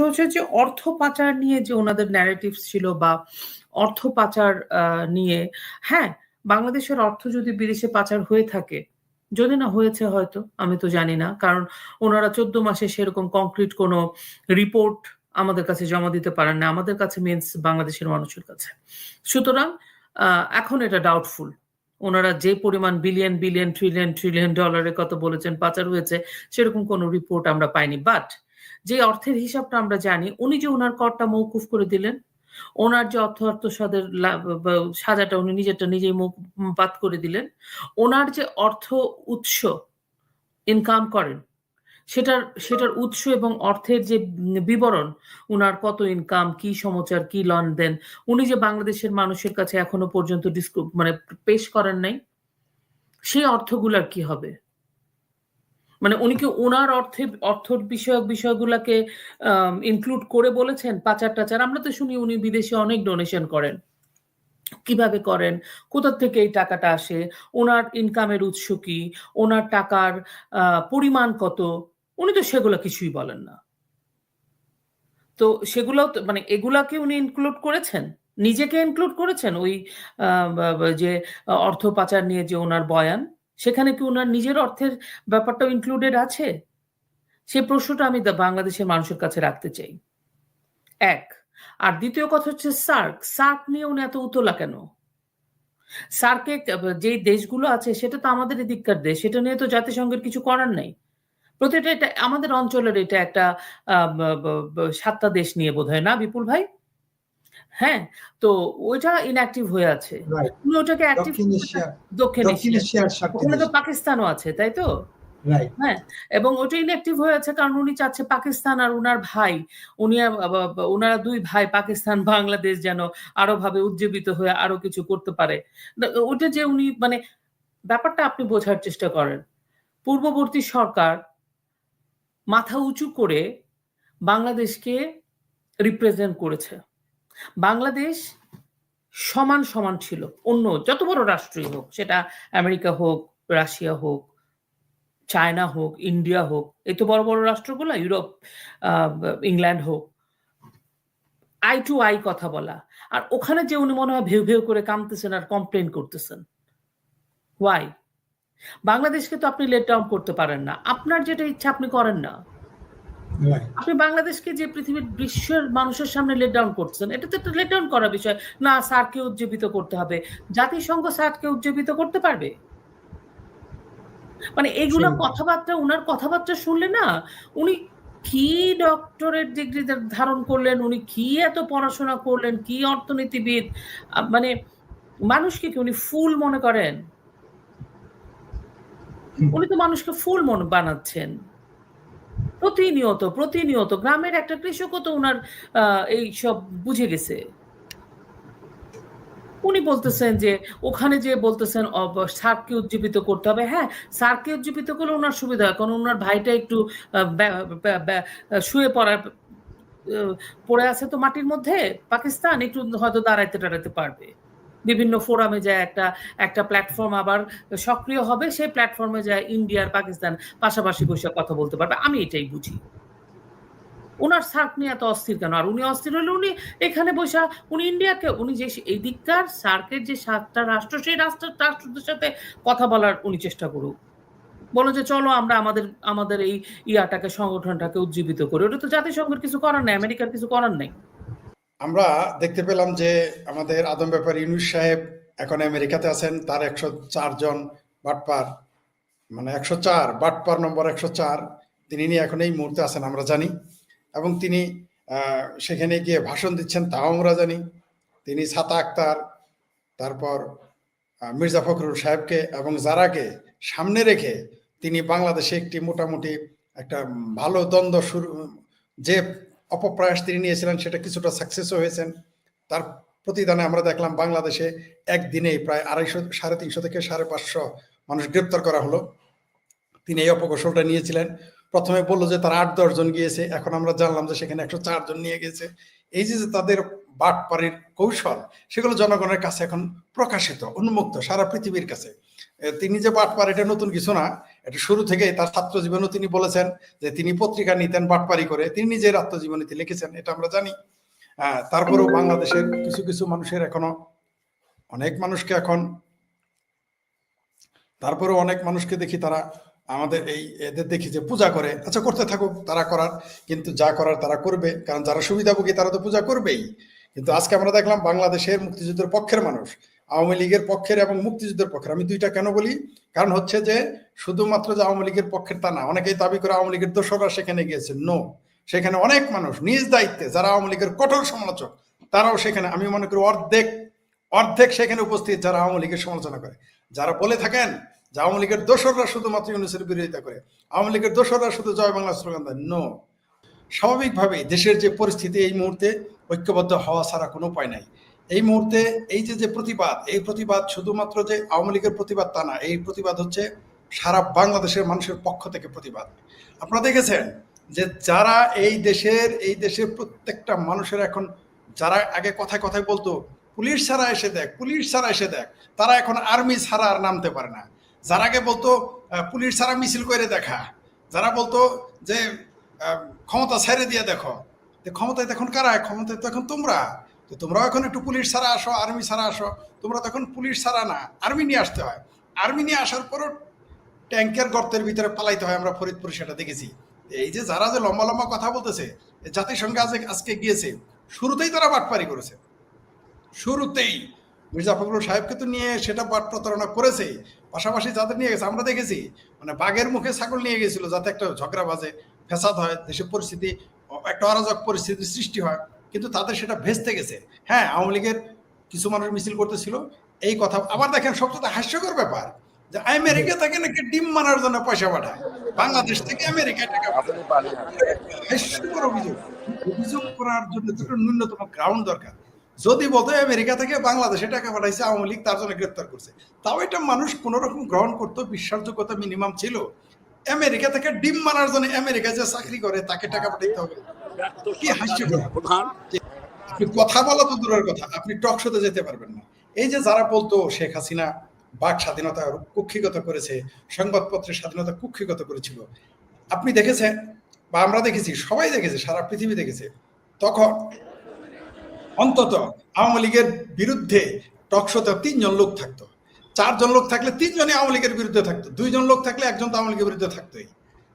সেটা হচ্ছে যে অর্থ পাচার নিয়ে যে ওনাদের ন্যারেটিভ ছিল বা অর্থ পাচার নিয়ে হ্যাঁ বাংলাদেশের অর্থ যদি বিদেশে পাচার হয়ে থাকে, যদি না হয়েছে হয়তো, আমি তো জানি না, কারণ ওনারা চোদ্দ মাসে সেরকম কংক্রিট কোনো রিপোর্ট আমাদের কাছে জমা দিতে পারেন না, আমাদের কাছে মিনস বাংলাদেশের মানুষের কাছে। সুতরাং এখন এটা ডাউটফুল ওনারা যে পরিমাণ বিলিয়ন বিলিয়ন ট্রিলিয়ন ট্রিলিয়ন ডলারের কথা বলেছেন, পাচার হয়েছে, সেরকম কোনো রিপোর্ট আমরা পাইনি বাট যে অর্থের হিসাবটা আমরা জানি, উনি যে ওনার করটা মৌকুফ করে দিলেন, ওনার যে অর্থ অর্থ অর্থসাদের সাজাটা উনি নিজেরটা নিজেই পাত করে দিলেন, ওনার যে অর্থ উৎস ইনকাম করেন, সেটার সেটার উৎস এবং অর্থের যে বিবরণ, উনার কত ইনকাম কি সমাচার, কি লন দেন উনি যে বাংলাদেশের মানুষের কাছে এখনও পর্যন্ত মানে পেশ করেন নাই, সেই অর্থগুলার কি হবে? মানে উনি কি ওনার অর্থে অর্থ বিষয়ক বিষয়গুলোকে ইনক্লুড করে বলেছেন? পাচার টাচার? আমরা তো শুনি উনি বিদেশে অনেক ডোনেশন করেন। কীভাবে করেন? কোথার থেকে এই টাকাটা আসে? ওনার ইনকামের উৎস কি? ওনার টাকার পরিমাণ কত? উনি তো সেগুলো কিছুই বলেন না। তো সেগুলো মানে এগুলাকে উনি ইনক্লুড করেছেন? নিজেকে ইনক্লুড করেছেন? ওই যে, অর্থ পাচার নিয়ে যে ওনার বয়ান? সেখানে কি ওনার নিজের অর্থের ব্যাপারটাও ইনক্লুডেড আছে? সেই প্রশ্নটা আমি বাংলাদেশের মানুষের কাছে রাখতে চাই। এক, আর দ্বিতীয় কথা হচ্ছে সার্ক। সার্ক নিয়ে উনি এত উতলা কেন? সার্কে যে দেশগুলো আছে, সেটা তো আমাদের এদিককার দেশ। সেটা নিয়ে তো জাতিসংঘের কিছু করার নাই। প্রতিটা এটা আমাদের অঞ্চলের এটা একটা সাতটা দেশ নিয়ে বোধ হয় না বিপুল ভাই? হ্যাঁ? তো ওইটা ইনঅ্যাক্টিভ হয়ে আছে। ওটাকে অ্যাক্টিভ দক্ষিণ এশিয়া ওখানে তো পাকিস্তানও আছে তাই তো? হ্যাঁ এবং ওটা ইনঅ্যাক্টিভ হয়ে আছে কারণ উনি চাচ্ছে পাকিস্তান আর উনার ভাই উনি ওনারা দুই ভাই পাকিস্তান বাংলাদেশ যেন আরও ভাবে উজ্জীবিত হয়ে আরও কিছু করতে পারে। ওটা যে উনি মানে ব্যাপারটা আপনি বোঝার চেষ্টা করেন। পূর্ববর্তী সরকার মাথা উঁচু করে বাংলাদেশকে রিপ্রেজেন্ট করেছে। বাংলাদেশ সমান সমান ছিল। অন্য যত বড় রাষ্ট্রই হোক, সেটা আমেরিকা হোক, রাশিয়া হোক, চায়না হোক, ইন্ডিয়া হোক, এই তো বড় বড় রাষ্ট্রগুলো, ইউরোপ ইংল্যান্ড হোক, আই টু আই কথা বলা। আর ওখানে যে উনি মনে হয় ভেউ ভেউ করে কামতেছেন আর কমপ্লেন করতেছেন। ওয়াই বাংলাদেশকে তো আপনি লেট ডাউন করতে পারেন না। আপনার যেটা ইচ্ছা আপনি করেন না। আপনি বাংলাদেশকে যে পৃথিবীর বিশ্বের মানুষের সামনে লেট ডাউন করছেন এটা তো একটা লেট ডাউন করার বিষয়। না স্যারকে উজ্জীবিত করতে হবে। জাতিসংঘ স্যারকে উজ্জীবিত করতে পারবে? মানে এগুলো কথাবার্তা উনার কথাবার্তা শুনলে না উনি কি ডক্টরেট ডিগ্রি ধারণ করলেন উনি কি এত পড়াশোনা করলেন কি অর্থনীতিবিদ মানে মানুষকে কি উনি ফুল মনে করেন? উনি তো মানুষকে ফুল মন বানাচ্ছেন। প্রতিনিয়ত প্রতিনিয়ত গ্রামের একটা কৃষকও তো ওনার এই সব বুঝে গেছে। উনি বলতেছেন যে, ওখানে যে বলতেছেন সারকে উজ্জীবিত করতে হবে। হ্যাঁ সারকে উজ্জীবিত করলে ওনার সুবিধা হয়, কারণ ওনার ভাইটা একটু শুয়ে পড়ার পড়ে আছে তো মাটির মধ্যে, পাকিস্তান, একটু হয়তো দাঁড়াইতে টাড়াইতে পারবে। বিভিন্ন ফোরামে যায় একটা একটা প্ল্যাটফর্ম আবার সক্রিয় হবে, সেই প্ল্যাটফর্মে যায় ইন্ডিয়ার পাকিস্তান পাশাপাশি বসে কথা বলতে পারবে। আমি এটাই বুঝি। ওনার সার্ক নিয়ে এত অস্থির কেন? আর উনি অস্থির হলে উনি এখানে বসে, উনি ইন্ডিয়াকে উনি যে এই দিককার সার্কের যে সাতটা রাষ্ট্র, সেই রাষ্ট্র রাষ্ট্রদের সাথে কথা বলার উনি চেষ্টা করুক। বলো যে, চলো আমরা আমাদের আমাদের এই ইয়াটাকে, সংগঠনটাকে উজ্জীবিত করি। ওটা তো জাতিসংঘের কিছু করার নাই, আমেরিকার কিছু করার নাই। আমরা দেখতে পেলাম যে আমাদের আদম ব্যাপার ইউনুস সাহেব এখন আমেরিকাতে আছেন, তার একশো চার জন বাটপার মানে একশো চার, বাটপার নম্বর একশো চার, তিনি নিয়ে এখন এই মুহূর্তে আছেন, আমরা জানি। এবং তিনি সেখানে গিয়ে ভাষণ দিচ্ছেন, তাও আমরা জানি। তিনি ছাতা আক্তার, তারপর মির্জা ফখরুল সাহেবকে এবং যারাকে সামনে রেখে তিনি বাংলাদেশে একটি মোটামুটি একটা ভালো দ্বন্দ্ব শুরু, যে অপপ্রয়াস তিনি নিয়েছিলেন, সেটা কিছুটা সাকসেসও হয়েছেন। তার প্রতিদানে আমরা দেখলাম বাংলাদেশে একদিনেই প্রায় আড়াইশো, সাড়ে তিনশো থেকে সাড়ে পাঁচশো মানুষ গ্রেপ্তার করা হলো। তিনি এই অপকৌশলটা নিয়েছিলেন। প্রথমে বলল যে তারা আট, দশ জন গিয়েছে। এখন আমরা জানলাম যে সেখানে একশো জন নিয়ে গেছে। এই যে তাদের বাটপাড়ির কৌশল, সেগুলো জনগণের কাছে এখন প্রকাশিত, উন্মুক্ত সারা পৃথিবীর কাছে। তিনি যে বাটপার, এটা নতুন কিছু না। এটা শুরু থেকে তার ছাত্র জীবনেও তিনি বলেছেন যে তিনি পত্রিকা নিতেন, বাটপারি করে। তিনি নিজের আত্মজীবনীতে লিখেছেন, এটা আমরা জানি। তারপরেও বাংলাদেশের কিছু কিছু মানুষের এখনও, অনেক মানুষকে এখন, তারপরেও অনেক মানুষকে দেখি তারা আমাদের এই এদের দেখি যে পূজা করে। আচ্ছা করতে থাকুক, তারা করার, কিন্তু যা করার তারা করবে। কারণ যারা সুবিধাভোগী, তারা তো পূজা করবেই। কিন্তু আজকে আমরা দেখলাম বাংলাদেশের মুক্তিযুদ্ধের পক্ষের মানুষ আওয়ামী লীগের পক্ষের এবং মুক্তিযুদ্ধের পক্ষের। আমি দুইটা কেন বলি? কারণ হচ্ছে যে, শুধুমাত্র যে আওয়ামী লীগের পক্ষের তা না, অনেকেই দাবি করে আওয়ামী লীগের দোসররা সেখানে গিয়েছে। নো সেখানে অনেক মানুষ নিজ দায়িত্বে, যারা আওয়ামী লীগের কঠোর সমালোচক, তারাও সেখানে, আমি মনে করি অর্ধেক অর্ধেক সেখানে উপস্থিত যারা আওয়ামী লীগের সমালোচনা করে। যারা বলে থাকেন যে আওয়ামী লীগের দোসররা শুধুমাত্র ইউনুসের বিরোধিতা করে, আওয়ামী লীগের দোসররা শুধু জয় বাংলা স্লোগান দেয় নো স্বাভাবিকভাবে দেশের যে পরিস্থিতি এই মুহূর্তে ঐক্যবদ্ধ হওয়া ছাড়া কোনো উপায় নাই। এই মুহূর্তে এই যে যে প্রতিবাদ, এই প্রতিবাদ শুধুমাত্র যে আওয়ামী লীগের প্রতিবাদ তা না, এই প্রতিবাদ হচ্ছে সারা বাংলাদেশের মানুষের পক্ষ থেকে প্রতিবাদ। আপনারা দেখেছেন যে যারা এই দেশের এই দেশের প্রত্যেকটা মানুষের এখন যারা আগে কথায় কথায় বলতো, পুলিশ ছাড়া এসে দেখ, পুলিশ ছাড়া এসে দেখ, তারা এখন আর্মি ছাড়া আর নামতে পারে না। যারা আগে বলতো পুলিশ ছাড়া মিছিল করে দেখা, যারা বলতো যে ক্ষমতা ছেড়ে দিয়ে দেখো ক্ষমতায় তখন কারা? ক্ষমতায় তো এখন তোমরা। তো তোমরাও এখন একটু পুলিশ ছাড়া আসো, আর্মি ছাড়া আসো। তোমরা তখন পুলিশ ছাড়া না, আর্মি নিয়ে আসতে হয়। আর্মি নিয়ে আসার পরও ট্যাঙ্কের গর্তের ভিতরে পালাইতে হয়, আমরা ফরিদপুরে সেটা দেখেছি। এই যে যারা যে লম্বা লম্বা কথা বলতেছে জাতিসংঘে আজ আজকে গিয়েছে, শুরুতেই তারা বাটপারি করেছে। শুরুতেই মির্জা ফখরুল সাহেবকে তো নিয়ে সেটা বাট প্রতারণা করেছে, পাশাপাশি যাদের নিয়ে গেছে, আমরা দেখেছি মানে বাঘের মুখে ছাগল নিয়ে গেছিল, যাতে একটা ঝগড়া বাজে ফেসাদ হয় দেশের পরিস্থিতি, একটা অরাজক পরিস্থিতির সৃষ্টি হয়। কিন্তু তাদের সেটা ভেস্তে গেছে। হ্যাঁ আওয়ামী লীগের কিছু মানুষ মিছিল করতেছিল। এই কথা আবার দেখেন সবচেয়ে হাস্যকর ব্যাপার যে আমেরিকা থেকে নাকি ডিম মারার জন্য পয়সা পাঠায়। বাংলাদেশ থেকে আমেরিকায় টাকা হাস্যকর অভিযোগ। অভিযোগ করার জন্য একটা ন্যূনতম গ্রাউন্ড দরকার। যদি বলতো আমেরিকা থেকে বাংলাদেশে টাকা পাঠাইছে আওয়ামী লীগ তার জন্য গ্রেপ্তার করছে। তাও এটা মানুষ কোন রকম গ্রহণ করতো বিশ্বাসযোগ্যতা মিনিমাম ছিল। আমেরিকা থেকে ডিম মারার জন্য আমেরিকা যে চাকরি করে তাকে টাকা পাঠাইতে হবে। কি আপনি কথা বলা তো দূরের কথা আপনি টক শোতে যেতে পারবেন না। এই যে যারা বলতো শেখ হাসিনা বাক স্বাধীনতা কুক্ষিগত করেছে সংবাদপত্রের স্বাধীনতা কুক্ষিগত করেছিল আপনি দেখেছেন? বা আমরা দেখেছি সবাই দেখেছে সারা পৃথিবী দেখেছে। তখন অন্তত আওয়ামী লীগের বিরুদ্ধে টকশোতে তিনজন লোক থাকতো। চারজন লোক থাকলে তিনজনই আওয়ামী লীগের বিরুদ্ধে থাকতো দুইজন লোক থাকলে একজন তো আওয়ামী লীগের বিরুদ্ধে থাকতোই।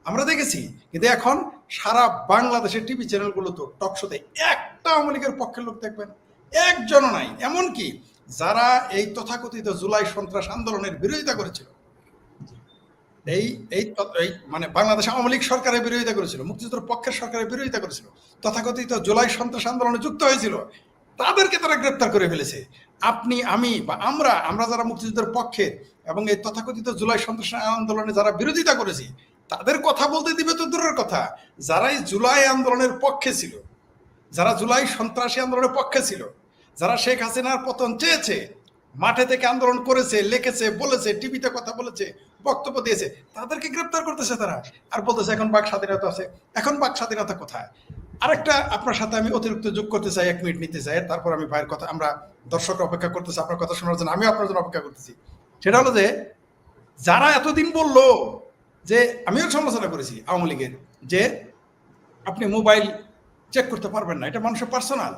আমরা দেখেছি, কিন্তু এখন সারা বাংলাদেশের টিভি চ্যানেলগুলো তো টকশোতে একটা আওয়ামী লীগের পক্ষের লোক দেখবেন, একজনও নাই। এমনকি যারা এই তথাকথিত জুলাই সন্ত্রাস আন্দোলনের বিরোধিতা করেছিল, এই এই মানে বাংলাদেশ আওয়ামী লীগ সরকারের বিরোধিতা করেছিল, মুক্তিযুদ্ধের পক্ষের সরকারের বিরোধিতা করেছিল, তথাকথিত জুলাই সন্ত্রাস আন্দোলনে যুক্ত হয়েছিল, তাদেরকে তারা গ্রেপ্তার করে ফেলেছে। আপনি, আমি বা আমরা আমরা যারা মুক্তিযুদ্ধের পক্ষে এবং এই তথাকথিত জুলাই সন্ত্রাস আন্দোলনে যারা বিরোধিতা করেছি তাদের কথা বলতে দিবে তো দূরের কথা। যারাই জুলাই আন্দোলনের পক্ষে ছিল, যারা জুলাই সন্ত্রাসী আন্দোলনের পক্ষে ছিল, যারা শেখ হাসিনার পতন চেয়েছে, মাঠে থেকে আন্দোলন করেছে, লিখেছে, বলেছে, টিভিতে কথা বলেছে, বক্তব্য দিয়েছে, তাদেরকে গ্রেপ্তার করতেছে তারা। আর বলতেছে, এখন বাক স্বাধীনতা আছে, এখন বাক স্বাধীনতা কোথায়? আরেকটা আপনার সাথে আমি অতিরিক্ত যোগ করতে চাই, এক মিনিট নিতে চাই, তারপর আমি ভাইয়ের কথা, আমরা দর্শক অপেক্ষা করতেছি, আপনার কথা শোনার জন্য, আমিও আপনার জন্য অপেক্ষা করতেছি। সেটা হলো যে, যারা এতদিন বলল যে আমিও সমালোচনা করেছি আওয়ামী লীগের, যে আপনি মোবাইল চেক করতে পারবেন না, এটা মানুষের পার্সোনাল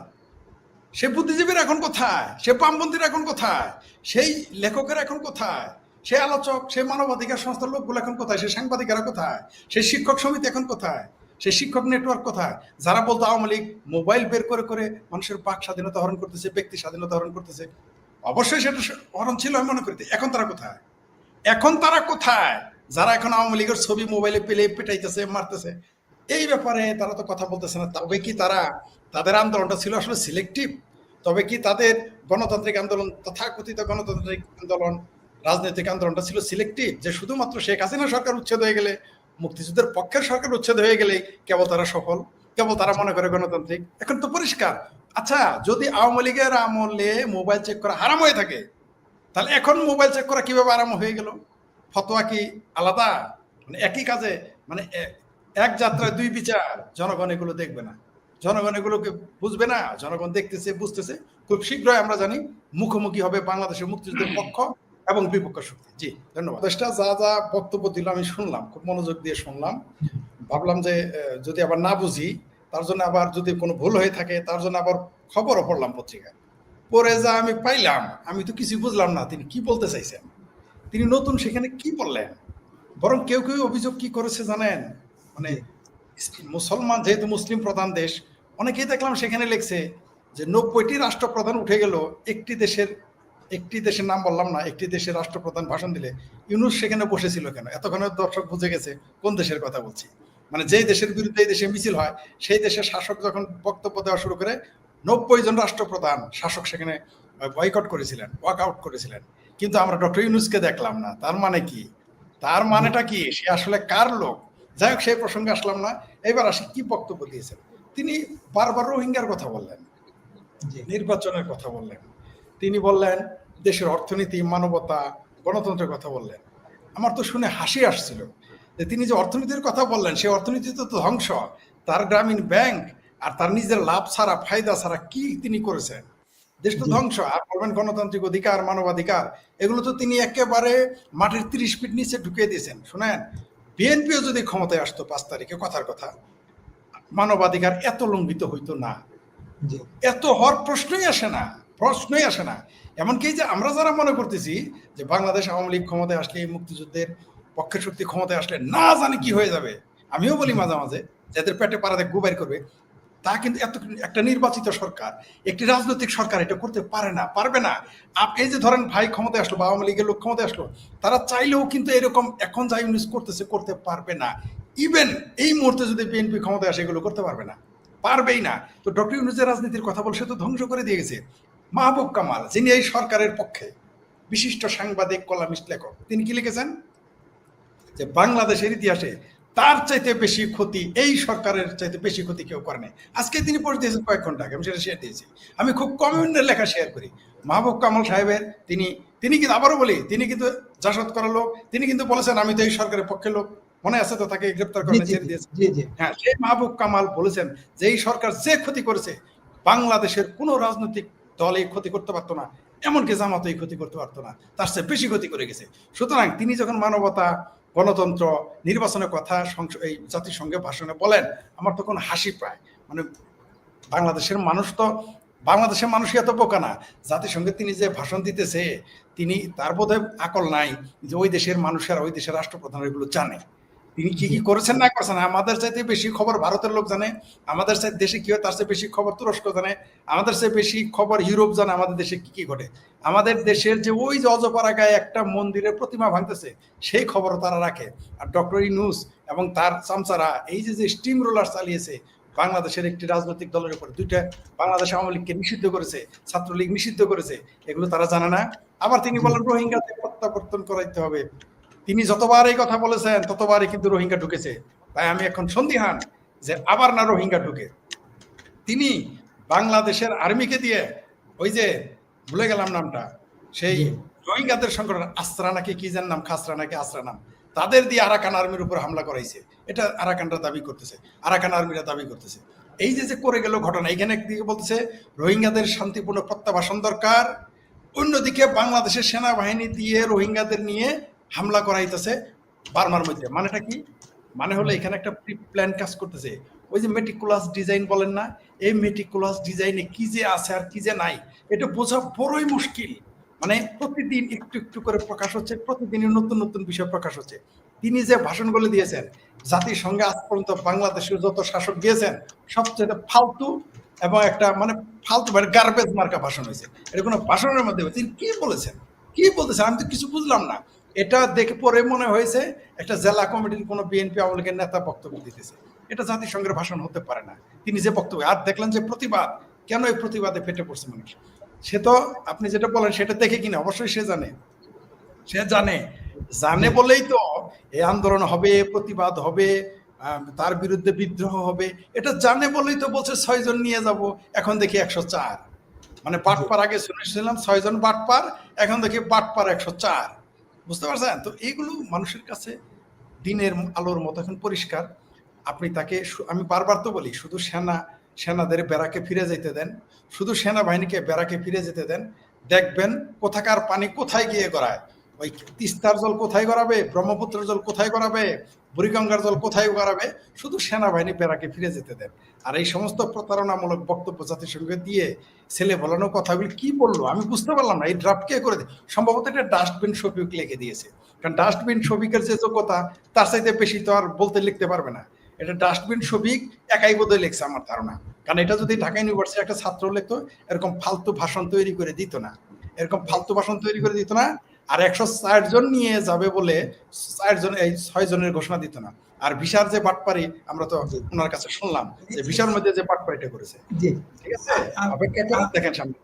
সে বুদ্ধিজীবীর এখন কোথায়? সে বামপন্থীর এখন কোথায়? সেই লেখকের এখন কোথায়? সে আলোচক, সে মানবাধিকার সংস্থার লোকগুলো এখন কোথায়? সে সাংবাদিকেরা কোথায়? সে শিক্ষক সমিতি এখন কোথায়? সে শিক্ষক নেটওয়ার্ক কোথায়? যারা বলতো আওয়ামী লীগ মোবাইল বের করে করে মানুষের বাক স্বাধীনতা হরণ করতেছে, ব্যক্তি স্বাধীনতা হরণ করতেছে। অবশ্যই সেটা হরণ ছিল আমি মনে করি। এখন তারা কোথায়? এখন তারা কোথায়? যারা এখন আওয়ামী লীগের ছবি মোবাইলে পেলে পেটাইতেছে, মারতেছে, এই ব্যাপারে তারা তো কথা বলতেছে না। তবে কি তারা তাদের আন্দোলনটা ছিল আসলে সিলেক্টিভ তবে কি তাদের গণতান্ত্রিক আন্দোলন, তথাকথিত গণতান্ত্রিক আন্দোলন, রাজনৈতিক আন্দোলনটা ছিল সিলেক্টিভ যে শুধুমাত্র শেখ হাসিনা সরকার উচ্ছেদ হয়ে গেলে, মুক্তিযুদ্ধের পক্ষের সরকার উচ্ছেদ হয়ে গেলেই কেবল তারা সফল? কেবল তারা মনে করে গণতান্ত্রিক? এখন তো পরিষ্কার। আচ্ছা যদি আওয়ামী লীগের আমলে মোবাইল চেক করা হারাম হয়ে থাকে, তাহলে এখন মোবাইল চেক করা কীভাবে আরাম হয়ে গেল? ফতোয়া কি আলাদা? মানে একই কাজে মানে এক যাত্রায় দুই বিচার, জনগণ এগুলো দেখবে না। জনগণ এগুলোকে বুঝবে না, জনগণ দেখতেছে, বুঝতেছে। খুব শীঘ্রই আমরা জানি, মুখোমুখি হবে বাংলাদেশের মুক্তিযুদ্ধের পক্ষ এবং বিপক্ষ শক্তি। জি, ধন্যবাদ। যা যা বক্তব্য দিল, আমি শুনলাম, খুব মনোযোগ দিয়ে শুনলাম। ভাবলাম যে যদি আবার না বুঝি, তার জন্য আবার যদি কোনো ভুল হয়ে থাকে, তার জন্য আবার খবরও পড়লাম পত্রিকায়। পরে যা আমি পাইলাম, আমি তো কিছু বুঝলাম না, তিনি কি বলতে চাইছেন? তিনি নতুন সেখানে কি বললেন? বরং কেউ কেউ অভিযোগ কি করেছে জানেন? মানে মুসলমান যেহেতু মুসলিম প্রধান দেশ অনেকেই দেখলাম সেখানে লিখছে যে নব্বইটি রাষ্ট্রপ্রধান উঠে গেল একটি দেশের একটি দেশের নাম বললাম না একটি দেশের রাষ্ট্রপ্রধান ভাষণ দিলে। ইউনুস সেখানে বসেছিল কেন? এতক্ষণে দর্শক বুঝে গেছে কোন দেশের কথা বলছি। মানে যেই দেশের বিরুদ্ধে এই দেশে মিছিল হয় সেই দেশের শাসক যখন বক্তব্য দেওয়া শুরু করে নব্বই জন রাষ্ট্রপ্রধান শাসক সেখানে বয়কট করেছিলেন ওয়াক আউট করেছিলেন। কিন্তু আমরা ডক্টর ইউনুসকে দেখলাম না। তার মানে কি? তার মানেটা কি? সে আসলে কার লোক? যাই হোক সেই প্রসঙ্গে আসলাম না। এবার আসি কি বক্তব্য দিয়েছেন? তিনি বারবার রোহিঙ্গার কথা বললেন। নির্বাচনের কথা বললেন। তিনি বললেন দেশের অর্থনীতি মানবতা গণতন্ত্রের কথা বললেন। আমার তো শুনে হাসি আসছিল যে তিনি যে অর্থনীতির কথা বললেন সেই অর্থনীতি তো ধ্বংস। তার গ্রামীণ ব্যাংক আর তার নিজের লাভ ছাড়া ফায়দা ছাড়া কি তিনি করেছেন? দেশ তো ধ্বংস আর বলবেন গণতান্ত্রিক অধিকার মানবাধিকার এগুলো তো তিনি একেবারে মাটির তিরিশ ফিট নিচে ঢুকিয়ে দিয়েছেন। শোনেন বিএনপিও যদি ক্ষমতায় আসতো পাঁচ তারিখে কথার কথা মানবাধিকার এত লঙ্ঘিত হইতো না। এত হওয়ার প্রশ্নই আসে না প্রশ্নই আসে না। এমনকি যে আমরা যারা মনে করতেছি যে বাংলাদেশ আওয়ামী লীগ ক্ষমতায় আসলে এই মুক্তিযুদ্ধের পক্ষের শক্তি ক্ষমতায় আসলে না জানি কি হয়ে যাবে আমিও বলি মাঝে মাঝে যাদের পেটে পাড়াতে গুবাইর করবে তা কিন্তু এত একটা নির্বাচিত সরকার, একটি রাজনৈতিক সরকার এটা করতে পারে না, পারবে না। এই যে ধরেন ভাই ক্ষমতায় আসলো বা আওয়ামী লীগের লোক ক্ষমতায় আসলো, তারা চাইলেও কিন্তু এরকম এখন যা ইউনিস করতেছে, করতে পারবে না। ইভেন এই মুহূর্তে যদি বিএনপি ক্ষমতায় আসে, এগুলো করতে পারবে না। পারবেই না। তো ডক্টর ইউনুসের রাজনীতির কথা বলে সে তো ধ্বংস করে দিয়ে গেছে। মাহবুব কামাল, যিনি এই সরকারের পক্ষে বিশিষ্ট সাংবাদিক, কলামিস্ট, লেখক, তিনি কি লিখেছেন? যে বাংলাদেশের ইতিহাসে তার চাইতে বেশি ক্ষতি এই সরকারের চাইতে বেশি ক্ষতি কেউ করে নাই। আজকে তিনি পড়ে দিয়েছেন কয়েক ঘণ্টা আগে আমি সেটা শেয়ার দিয়েছি। আমি খুব কমিউনের লেখা শেয়ার করি। মাহবুব কামাল সাহেবের তিনি তিনি কিন্তু আবারও বলি তিনি কিন্তু জাসদ করা লোক তিনি কিন্তু বলেছেন আমি তো এই সরকারের পক্ষে লোক। মনে আছে তো তাকে গ্রেপ্তার করে ছেড়ে দিয়েছে হ্যাঁ সেই মাহবুব কামাল বলেছেন যে এই সরকার যে ক্ষতি করেছে বাংলাদেশের কোনো রাজনৈতিক দল এই ক্ষতি করতে পারতো না এমনকি জামাত এই ক্ষতি করতে পারতো না তার চেয়ে বেশি ক্ষতি করে গেছে। সুতরাং তিনি যখন মানবতা গণতন্ত্র নির্বাচনের কথা এই জাতিসংঘে ভাষণে বলেন, আমার তখন হাসি পায়। মানে বাংলাদেশের মানুষ তো, বাংলাদেশের মানুষই এত বোকা না। জাতিসংঘে তিনি যে ভাষণ দিতেছে, তিনি তার বোধহয় আকল নাই যে ওই দেশের মানুষের, ওই দেশের রাষ্ট্রপ্রধান এগুলো জানে। তিনি কি কি করেছেন না করেছেন? আমাদের চাইতে বেশি খবর ভারতের লোক জানে আমাদের চাইতে দেশে কি হয় তার চেয়ে বেশি খবর তুরস্ক জানে আমাদের চেয়ে বেশি খবর ইউরোপ জানে আমাদের দেশে কি কি ঘটে। আমাদের দেশের যে ওই যে অজপাড়া গায়ে একটা মন্দিরের প্রতিমা ভাঙতেছে সেই খবরও তারা রাখে। আর ডক্টর ইনুস এবং তার চামচারা এই যে যে স্টিম রোলার চালিয়েছে বাংলাদেশের একটি রাজনৈতিক দলের উপর দুইটা বাংলাদেশ আওয়ামী লীগকে নিষিদ্ধ করেছে ছাত্রলীগ নিষিদ্ধ করেছে এগুলো তারা জানে না। আবার তিনি বলেন রোহিঙ্গাতে প্রত্যাবর্তন করাইতে হবে। তিনি যতবার এই কথা বলেছেন ততবারই কিন্তু রোহিঙ্গা ঢুকেছে। তাই আমি এখন সন্দিহান যে আবার না রোহিঙ্গা ঢুকে। তিনি বাংলাদেশের আর্মিকে দিয়ে ওই যে ভুলে গেলাম নামটা সেই রোহিঙ্গাদের সংগঠন আস্ত্রা নাকি কি যেন নাম খাসরা নাকি আস্ত্রা নাম তাদের দিয়ে আরাকান আর্মির উপর হামলা করাইছে। এটা আরাকানরা দাবি করতেছে আরাকান আর্মিরা দাবি করতেছে। এই যে যে করে গেল ঘটনা এখানে একদিকে বলতেছে রোহিঙ্গাদের শান্তিপূর্ণ প্রত্যাবাসন দরকার অন্যদিকে বাংলাদেশের সেনাবাহিনী দিয়ে রোহিঙ্গাদের নিয়ে হামলা করাইতেছে বার্মার মধ্যে। মানেটা কি? মানে হলো এখানে একটা প্রি প্ল্যান কাজ করতেছে। ওই যে মেটিকুলাস ডিজাইন বলেন না, এই মেটিকুলাস ডিজাইনে কি যে আছে আর কি যে নাই, এটা বোঝা বড়ই মুশকিল। মানে প্রতিদিন একটু একটু করে প্রকাশ হচ্ছে, প্রতিদিনই নতুন নতুন বিষয় প্রকাশ হচ্ছে। তিনি যে ভাষণগুলো দিয়েছেন, জাতিসংঘে আজ পর্যন্ত বাংলাদেশের যত শাসক দিয়েছেন, সবচেয়ে ফালতু এবং একটা মানে ফালতু মানে গার্বেজ মার্কা ভাষণ হয়েছে। এটা কোনো ভাষণের মধ্যে তিনি কি বলেছেন? কি বলতেছেন? আমি তো কিছু বুঝলাম না। এটা দেখে পরে মনে হয়েছে একটা জেলা কমিটির কোনো বিএনপি আওয়ামী লীগের নেতা বক্তব্য দিতেছে। এটা জাতিসংঘের ভাষণ হতে পারে না। তিনি যে বক্তব্য, আর দেখলেন যে প্রতিবাদ, কেন এই প্রতিবাদে ফেটে পড়ছে মানুষ? সে তো আপনি যেটা বলেন সেটা দেখে কিনা, অবশ্যই সে জানে। সে জানে। জানে বলেই তো এই আন্দোলন হবে, প্রতিবাদ হবে তার বিরুদ্ধে বিদ্রোহ হবে। এটা জানে বলেই তো বলছে ছয়জন নিয়ে যাব, এখন দেখি একশো চার। মানে বাটপার আগে শুনেছিলাম, ছয়জন বাটপার, এখন দেখি বাটপার একশো চার। বুঝতে পারছেন? তো এইগুলো মানুষের কাছে দিনের আলোর মতো এখন পরিষ্কার। আপনি তাকে আমি বারবার তো বলি, শুধু সেনা, সেনাদের বেড়াকে ফিরে যেতে দেন, শুধু সেনাবাহিনীকে বেড়াকে ফিরে যেতে দেন। দেখবেন কোথাকার পানি কোথায় গিয়ে গড়ায়? ওই তিস্তার জল কোথায় গড়াবে? ব্রহ্মপুত্রের জল কোথায় গড়াবে? বুড়িগঙ্গার জল কোথায় গড়াবে শুধু সেনাবাহিনী পেরাকে ফিরে যেতে দেন। আর এই সমস্ত প্রতারণামূলক বক্তব্য জাতিসংঘে দিয়ে ছেলে বলানো কথাগুলি কি বলল? আমি বুঝতে পারলাম না। এই ড্রাফট কে করে সম্ভবত এটা ডাস্টবিন শফিক লিখে দিয়েছে। কারণ ডাস্টবিন শফিকের যে যোগ্যতা, তার চাইতে বেশি তো আর বলতে লিখতে পারবে না। এটা ডাস্টবিন শফিক একাই বোধহয় লিখছে আমার ধারণা। কারণ এটা যদি ঢাকা ইউনিভার্সিটি একটা ছাত্র লিখতো, এরকম ফালতু ভাষণ তৈরি করে দিত না। এরকম ফালতু ভাষণ তৈরি করে দিত না আর একশো ষাট জন নিয়ে যাবে বলে ষাট জন এই ছয় জনের ঘোষণা দিত না। আর ভিসার যে পাটপারি আমরা তো ওনার কাছে শুনলাম যে ভিসার মধ্যে যে পাটপারিটা করেছে। ঠিক আছে? অপেক্ষা দেখেন সামনে।